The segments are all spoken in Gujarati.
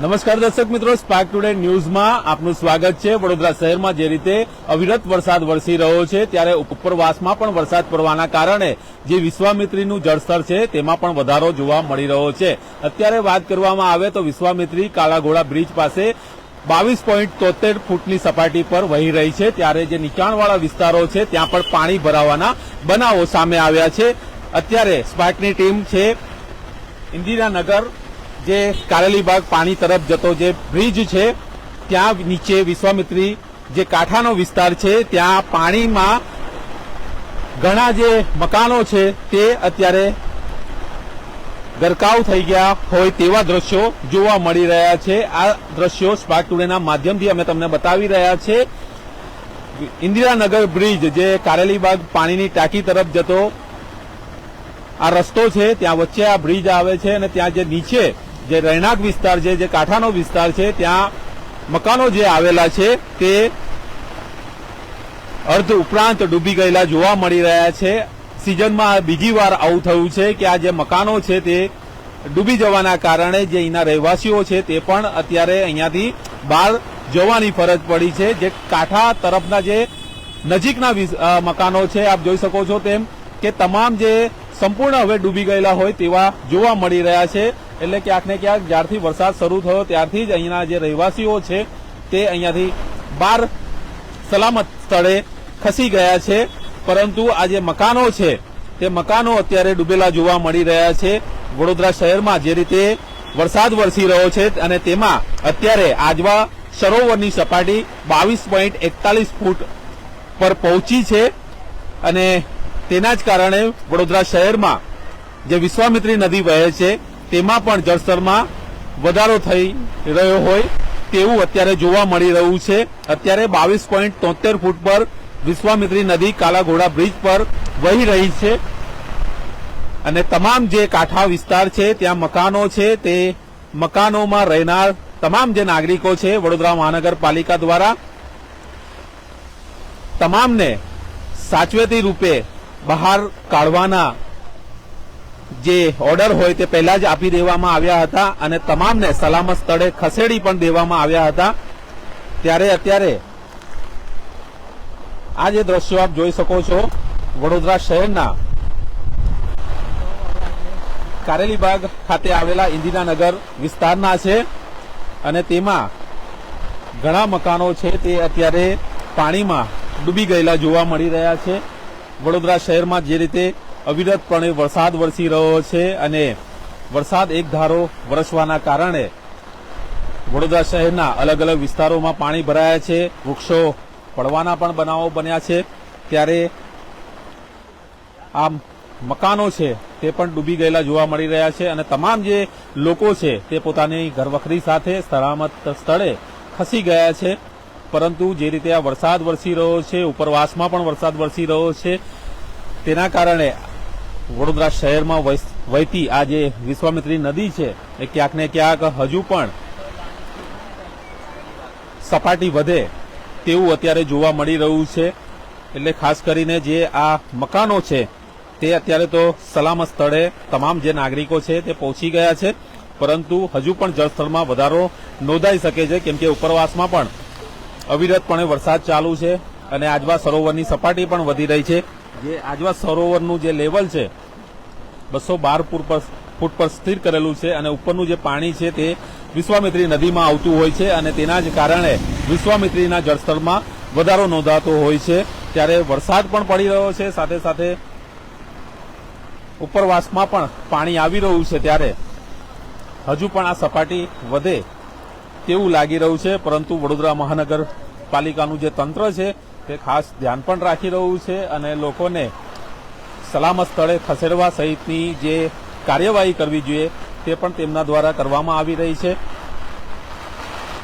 નમસ્કાર દર્શક મિત્રો સ્પાર્ક ટુડે ન્યૂઝમાં આપનું સ્વાગત છે. વડોદરા શહેરમાં જે રીતે અવિરત વરસાદ વરસી રહ્યો છે, ત્યારે ઉપરવાસમાં પણ વરસાદ પડવાના કારણે જે વિશ્વામિત્રીનું જળસ્તર છે, તેમાં પણ વધારો જોવા મળી રહ્યો છે. અત્યારે વાત કરવામાં આવે તો વિશ્વામિત્રી કાળાઘોડા બ્રિજ પાસે બાવીસ પોઈન્ટ તોતેર ફૂટની સપાટી પર વહી રહી છે. ત્યારે જે નીચાણવાળા વિસ્તારો છે, ત્યાં પણ પાણી ભરાવાના બનાવો સામે આવ્યા છે. અત્યારે સ્પાર્કની ટીમ છે, ઇન્દિરાનગર જે કારેલીબાગ પાણી તરફ જતો જે બ્રિજ છે, ત્યાં નીચે વિશ્વામિત્રી જે કાંઠાનો વિસ્તાર છે, ત્યાં પાણીમાં ઘણા જે મકાનો છે, તે અત્યારે ગરકાવ થઈ ગયા હોય તેવા દ્રશ્યો જોવા મળી રહ્યા છે. આ દ્રશ્યો સ્પાર્ક ટુડેના માધ્યમથી અમે તમને બતાવી રહ્યા છે. ઇન્દિરાનગર બ્રિજ જે કારેલીબાગ પાણીની ટાંકી તરફ જતો આ રસ્તો છે, ત્યાં વચ્ચે આ બ્રિજ આવે છે અને ત્યાં જે નીચે જે રહેણાંક વિસ્તાર છે, જે કાંઠાનો વિસ્તાર છે, ત્યાં મકાનો જે આવેલા છે, તે અર્ધ ઉપરાંત ડૂબી ગયેલા જોવા મળી રહ્યા છે. સિઝનમાં બીજી વાર આવું થયું છે કે આ જે મકાનો છે, તે ડૂબી જવાના કારણે જે અહીંના રહેવાસીઓ છે, તે પણ અત્યારે અહીંયાથી બહાર જવાની ફરજ પડી છે. જે કાંઠા તરફના જે નજીકના મકાનો છે, આપ જોઈ શકો છો તેમ કે તમામ જે સંપૂર્ણ હવે ડૂબી ગયેલા હોય તેવા જોવા મળી રહ્યા છે. એટલે ક્યાંક ને ક્યાંક જ્યારથી વરસાદ શરૂ થયો ત્યારથી જ અહીંના જે રહેવાસીઓ છે તે અહીંયાથી બહાર સલામત સ્થળે ખસી ગયા છે. પરંતુ આ જે મકાનો છે, તે મકાનો અત્યારે ડૂબેલા જોવા મળી રહ્યા છે. વડોદરા શહેરમાં જે રીતે વરસાદ વરસી રહ્યો છે અને તેમાં અત્યારે આજવા સરોવરની સપાટી બાવીસ પોઈન્ટ એકતાલીસ ફૂટ પર પહોંચી છે. અને તેના જ કારણે વડોદરા શહેરમાં જે વિશ્વામિત્રી નદી વહે છે તેમાં પણ જળસ્તરમાં વધારો થઈ રહ્યો હોય તેવું અત્યારે જોવા મળી રહ્યું છે. અત્યારે બાવીસ પોઈન્ટ તોતેર ફૂટ પર વિશ્વામિત્રી નદી કાલાઘોડા બ્રિજ પર વહી રહી છે. અને તમામ જે કાંઠા વિસ્તાર છે, ત્યાં મકાનો છે, તે મકાનોમાં રહેનાર તમામ જે નાગરિકો છે, વડોદરા મહાનગરપાલિકા દ્વારા તમામને સાચવેતી રૂપે બહાર કાઢવાના જે ઓર્ડર હોય તે પહેલા જ આપી દેવામાં આવ્યા હતા અને તમામને સલામત સ્થળે ખસેડી પણ દેવામાં આવ્યા હતા. ત્યારે અત્યારે આ જે દ્રશ્યો આપ જોઈ શકો છો, વડોદરા શહેરના કારેલીબાગ ખાતે આવેલા ઇન્દિરાનગર વિસ્તારના છે અને તેમાં ઘણા મકાનો છે તે અત્યારે પાણીમાં ડૂબી ગયેલા જોવા મળી રહ્યા છે. વડોદરા શહેરમાં જે રીતે અવિરતપણે વરસાદ વરસી રહ્યો છે અને વરસાદ એક ધારો વરસવાના કારણે વડોદરા શહેરના અલગ અલગ વિસ્તારોમાં પાણી ભરાયા છે, વૃક્ષો પડવાના પણ બનાવો બન્યા છે. ત્યારે આ મકાનો છે તે પણ ડૂબી ગયેલા જોવા મળી રહ્યા છે અને તમામ જે લોકો છે તે પોતાની ઘરવખરી સાથે સલામત સ્થળે ખસી ગયા છે. પરંતુ જે રીતે આ વરસાદ વરસી રહ્યો છે, ઉપરવાસમાં પણ વરસાદ વરસી રહ્યો છે, તેના કારણે વડોદરા શહેરમાં વહેતી આ જે વિશ્વામિત્રી નદી છે, એ ક્યાંક ને ક્યાંક હજુ પણ સપાટી વધે તેવું અત્યારે જોવા મળી રહ્યું છે. એટલે ખાસ કરીને જે આ મકાનો છે, તે અત્યારે તો સલામત સ્થળે તમામ જે નાગરિકો છે, તે પહોંચી ગયા છે. પરંતુ હજુ પણ જળસ્તરમાં વધારો નોંધાઈ શકે છે, કેમ કે ઉપરવાસમાં પણ અવિરતપણે વરસાદ ચાલુ છે અને આજવા સરોવરની સપાટી પણ વધી રહી છે. જે આજવા સરોવરનું જે લેવલ છે, બસો બાર ફૂટ પર ફૂટ પર સ્થિર કરેલું છે અને ઉપરનું જે પાણી છે તે વિશ્વામિત્રી નદીમાં આવતું હોય છે અને તેના જ કારણે વિશ્વામિત્રીના જળસ્તરમાં વધારો નોંધાતો હોય છે. ત્યારે વરસાદ પણ પડી રહ્યો છે, સાથે સાથે ઉપરવાસમાં પણ પાણી આવી રહ્યું છે ત્યારે હજુ પણ આ સપાટી વધે તેવું લાગી રહ્યું છે, પરંતુ વડોદરા મહાનગરપાલિકાનું જે તંત્ર છે તે ખાસ ધ્યાન પણ રાખી રહ્યું છે અને લોકોને સલામત સ્થળે ખસેડવા સહિતની જે કાર્યવાહી કરવી જોઈએ તે પણ તેમના દ્વારા કરવામાં આવી રહી છે.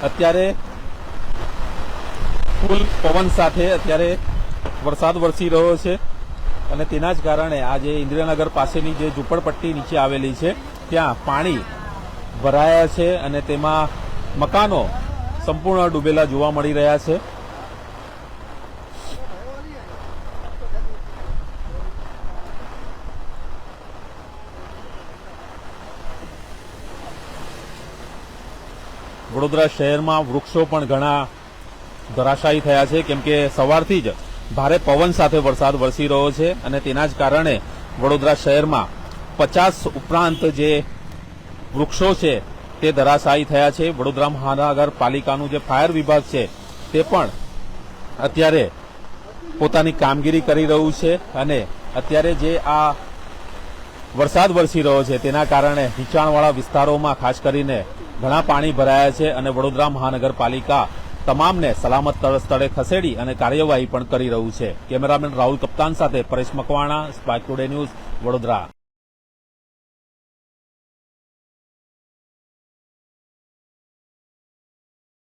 અત્યારે ફૂલ પવન સાથે અત્યારે વરસાદ વરસી રહ્યો છે અને તેના જ કારણે આજે ઇન્દિરાનગર પાસેની જે ઝૂંપડપટ્ટી નીચે આવેલી છે, ત્યાં પાણી ભરાયા છે અને તેમાં મકાનો સંપૂર્ણ ડૂબેલા જોવા મળી રહ્યા છે. વડોદરા શહેરમાં વૃક્ષો પણ ઘણા ધરાશાયી થયા છે. કેમ કે સવારથી જ ભારે પવન સાથે વરસાદ વરસી રહ્યો છે અને તેના જ કારણે વડોદરા શહેરમાં પચાસ ઉપરાંત જે વૃક્ષો છે તે ધરાશાયી થયા છે. વડોદરા મહાનગરપાલિકાનું જે ફાયર વિભાગ છે તે પણ અત્યારે પોતાની કામગીરી કરી રહ્યું છે અને અત્યારે જે આ વરસાદ વરસી રહ્યો છે. તેના કારણે નીચાણવાળા વિસ્તારોમાં ખાસ કરીને ઘણા પાણી ભરાયા છે અને વડોદરા મહાનગરપાલિકા તમામને સલામત સ્થળે ખસેડી અને કાર્યવાહી પણ કરી રહ્યું છે. કેમેરામેન રાહુલ કપ્તાન સાથે Paresh Makwana, spike today news, Vadodara.